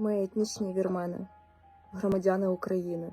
Ми етнічні вірмени, громадяни України,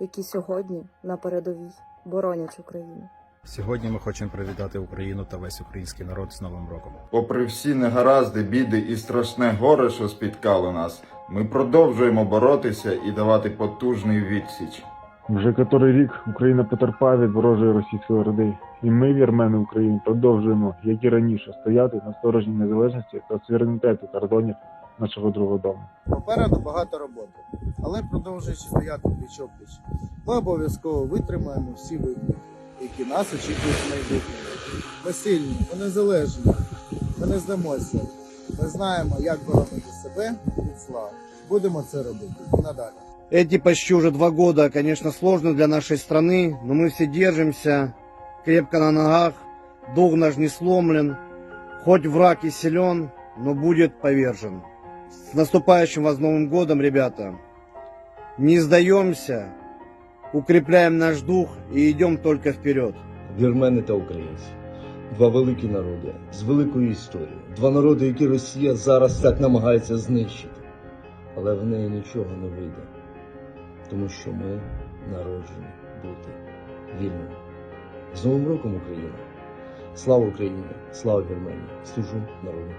які сьогодні на передовій боронять Україну. Сьогодні ми хочемо привітати Україну та весь український народ з Новим роком. Попри всі негаразди, біди і страшне горе, що спіткало нас, ми продовжуємо боротися і давати потужний відсіч. Вже котрий рік Україна потерпає від ворожої російської орди, і ми, вірмени України, продовжуємо, як і раніше, стояти на сторожі незалежності та суверенітету кордонів нашого другого дому. Попереду багато роботи, але продовжуючи стояти пліч опліч, ми обов'язково витримаємо всі виклики, які нас очікують в майбутньому. Ми сильні, ми незалежні, ми не здамося. Ми знаємо, як боронити себе від зла. Будемо це робити і надалі. Эти почти уже два года, конечно, сложно для нашей страны, но мы все держимся крепко на ногах, дух наш не сломлен, хоть враг и силен, но будет повержен. С наступающим вас Новым годом, ребята! Не сдаемся, укрепляем наш дух и идем только вперед. вірмени та українці. Два великі народи з великою історією. Два народи, які Росія зараз так намагається знищити. Але в неї нічого не вийде. Тому що ми народжені бути вільними. З Новим роком Україна! Слава Україні! Слава Вірменії! Служу народу!